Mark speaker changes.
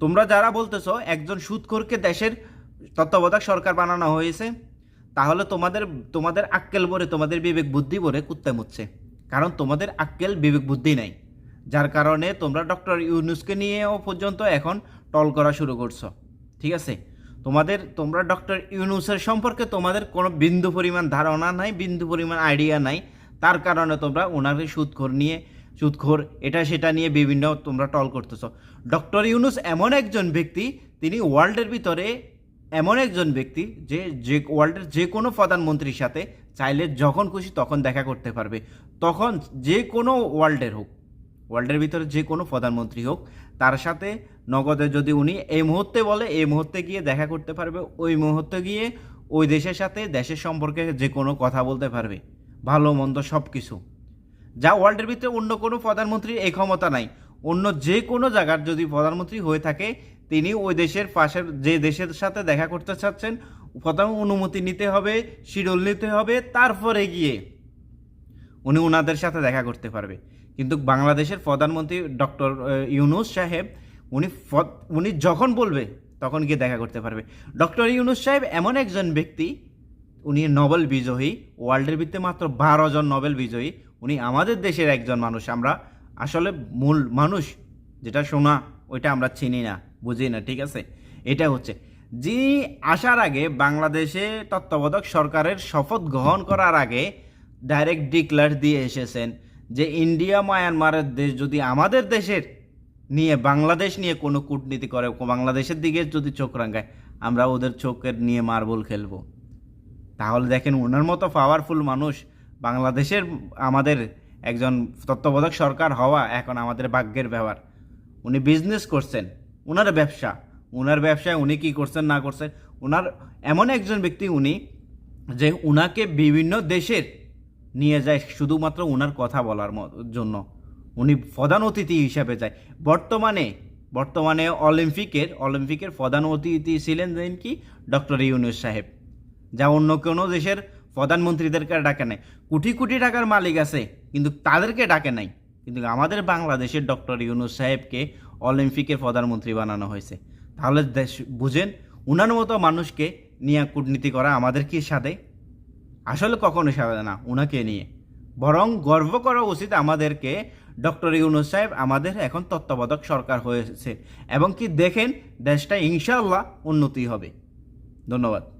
Speaker 1: তোমরা যারা বলতেছো একজন সুদখোরকে দেশের তত্ত্বাবধায়ক সরকার বানানো হয়েছে, তাহলে তোমাদের তোমাদের আক্কেল বলে তোমাদের বিবেক বুদ্ধি ভরে কুত্তে মুচ্ছে কারণ তোমাদের আক্কেল বিবেক বুদ্ধি নাই। যার কারণে তোমরা ডক্টর ইউনুসকে নিয়েও পর্যন্ত এখন টল করা শুরু করছ। ঠিক আছে? তোমাদের, তোমরা ডক্টর ইউনুসের সম্পর্কে তোমাদের কোনো বিন্দু পরিমাণ ধারণা নাই, বিন্দু পরিমাণ আইডিয়া নাই। তার কারণে তোমরা ওনাকে সুদখোর নিয়ে সুদখোর, এটা সেটা নিয়ে বিভিন্ন তোমরা টল করতেছ। ডক্টর ইউনুস এমন একজন ব্যক্তি, তিনি ওয়ার্ল্ডের ভিতরে এমন একজন ব্যক্তি যে যে ওয়ার্ল্ডের যে কোনো প্রধানমন্ত্রীর সাথে চাইলে যখন খুশি তখন দেখা করতে পারবে। তখন যে কোনো ওয়ার্ল্ডের হোক, ওয়ার্ল্ডের ভিতরে যে কোনো প্রধানমন্ত্রী হোক, তার সাথে নগদে যদি উনি এই মুহূর্তে বলে, এই মুহূর্তে গিয়ে দেখা করতে পারবে, ওই মুহূর্তে গিয়ে ওই দেশের সাথে দেশের সম্পর্কে যে কোনো কথা বলতে পারবে, ভালো মন্দ সব কিছু যা ওয়ার্ল্ডের ভিতরে অন্য কোনো প্রধানমন্ত্রীর এই ক্ষমতা নাই। অন্য যে কোনো জায়গার যদি প্রধানমন্ত্রী হয়ে থাকে, তিনি ওই দেশের পাশের যে দেশের সাথে দেখা করতে চাচ্ছেন, প্রথম অনুমতি নিতে হবে, শিডিউল নিতে হবে, তারপরে গিয়ে উনি ওনাদের সাথে দেখা করতে পারবে। কিন্তু বাংলাদেশের প্রধানমন্ত্রী ডক্টর ইউনুস সাহেব, উনি উনি যখন বলবে, তখন গিয়ে দেখা করতে পারবে। ডক্টর ইউনুস সাহেব এমন একজন ব্যক্তি, উনি নোবেল বিজয়ী, ওয়ার্ল্ডের ভিত্তিতে মাত্র বারো জন নোবেল বিজয়ী উনি আমাদের দেশের একজন মানুষ, আমরা আসলে মূল মানুষ। যেটা শোনা, ওইটা আমরা চিনি না, বুঝি না, ঠিক আছে? এটা হচ্ছে, যিনি আসার আগে বাংলাদেশে তত্ত্বাবধায়ক সরকারের শপথ গ্রহণ করার আগে ডাইরেক্ট ডিক্লার দিয়ে এসেছেন যে ইন্ডিয়া, মায়ানমারের দেশ যদি আমাদের দেশের নিয়ে, বাংলাদেশ নিয়ে কোনো কূটনীতি করে, বাংলাদেশের দিকে যদি চোখ রাঙায়, আমরা ওদের চোখের নিয়ে মার্বল খেলব। তাহলে দেখেন, ওনার মতো পাওয়ারফুল মানুষ বাংলাদেশের আমাদের একজন তত্ত্বাবধায়ক সরকার হওয়া এখন আমাদের ভাগ্যের ব্যাপার উনি বিজনেস করছেন ওনার ব্যবসা ওনার ব্যবসায় উনি কি করছেন, না করছেন ওনার এমন একজন ব্যক্তি উনি যে উনাকে বিভিন্ন দেশের নিয়ে যায় শুধুমাত্র ওনার কথা বলার জন্য। উনি প্রধান অতিথি হিসাবে যায়। বর্তমানে বর্তমানে অলিম্পিকের অলিম্পিকের প্রধান অতিথি ছিলেন কি? ডক্টর ইউনুস সাহেব। যা অন্য কোনো দেশের প্রধানমন্ত্রীদেরকে ডাকে নাই। কোটি কোটি টাকার মালিক আছে, কিন্তু তাদেরকে ডাকে নাই। কিন্তু আমাদের বাংলাদেশের ডক্টর ইউনুস সাহেবকে অলিম্পিকের প্রধানমন্ত্রী বানানো হয়েছে। তাহলে দেশ, বুঝেন, উনার মতো মানুষকে নিয়ে কূটনীতি করা আমাদের কি সাথে আসলে কখনো সাথে না, উনাকে নিয়ে। বরং গর্ব করা উচিত আমাদেরকে, ডক্টর ইউনুস সাহেব আমাদের এখন তত্ত্বাবধায়ক সরকার হয়েছে। এবং কি দেখেন, দেশটা ইনশাআল্লাহ উন্নতি হবে। ধন্যবাদ।